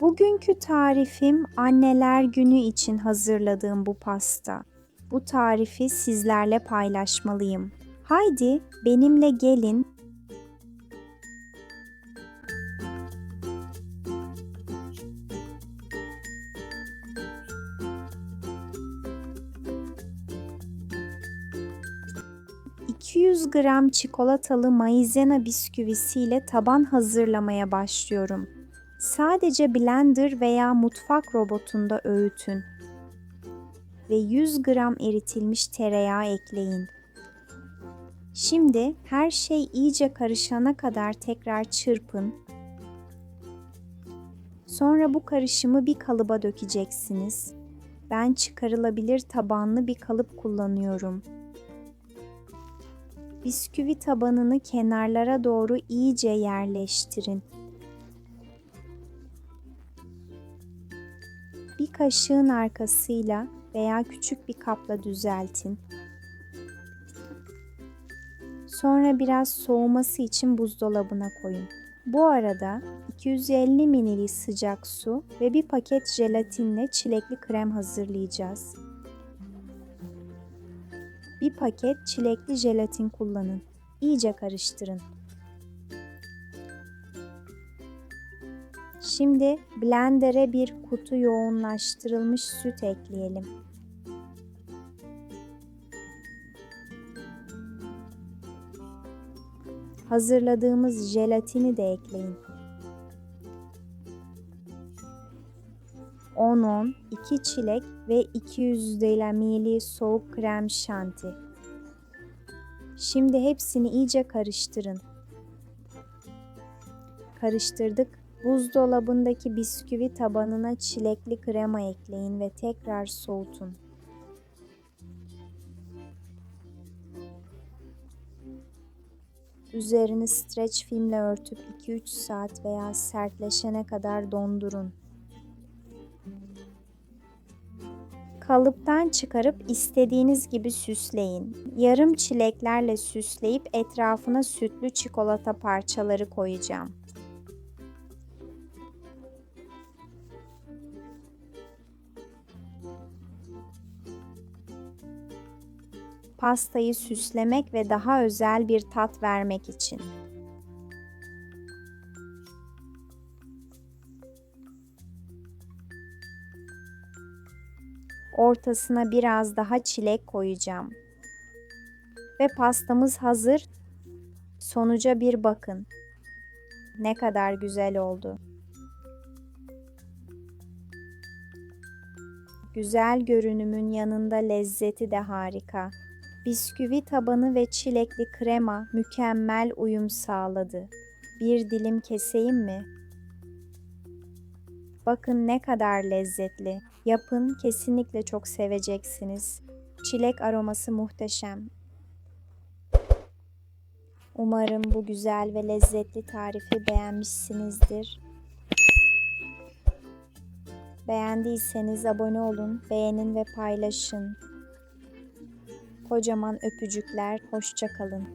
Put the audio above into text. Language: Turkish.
Bugünkü tarifim anneler günü için hazırladığım bu pasta. Bu tarifi sizlerle paylaşmalıyım. Haydi benimle gelin. ...200 gram çikolatalı maizena bisküvisiyle taban hazırlamaya başlıyorum. Sadece blender veya mutfak robotunda öğütün ve 100 gram eritilmiş tereyağı ekleyin. Şimdi her şey iyice karışana kadar tekrar çırpın. Sonra bu karışımı bir kalıba dökeceksiniz. Ben çıkarılabilir tabanlı bir kalıp kullanıyorum. Bisküvi tabanını kenarlara doğru iyice yerleştirin. Kaşığın arkasıyla veya küçük bir kapla düzeltin. Sonra biraz soğuması için buzdolabına koyun. Bu arada 250 ml sıcak su ve bir paket jelatinle çilekli krem hazırlayacağız. Bir paket çilekli jelatin kullanın. İyice karıştırın. Şimdi blender'e bir kutu yoğunlaştırılmış süt ekleyelim. Hazırladığımız jelatini de ekleyin. 10-10, 2 çilek ve 200 ml soğuk krem şanti. Şimdi hepsini iyice karıştırın. Karıştırdık. Buzdolabındaki bisküvi tabanına çilekli krema ekleyin ve tekrar soğutun. Üzerini streç filmle örtüp 2-3 saat veya sertleşene kadar dondurun. Kalıptan çıkarıp istediğiniz gibi süsleyin. Yarım çileklerle süsleyip etrafına sütlü çikolata parçaları koyacağım. Pastayı süslemek ve daha özel bir tat vermek için. Ortasına biraz daha çilek koyacağım. Ve pastamız hazır. Sonuca bir bakın. Ne kadar güzel oldu. Güzel görünümün yanında lezzeti de harika. Bisküvi tabanı ve çilekli krema mükemmel uyum sağladı. Bir dilim keseyim mi? Bakın ne kadar lezzetli. Yapın, kesinlikle çok seveceksiniz. Çilek aroması muhteşem. Umarım bu güzel ve lezzetli tarifi beğenmişsinizdir. Beğendiyseniz abone olun, beğenin ve paylaşın. Kocaman öpücükler, hoşça kalın.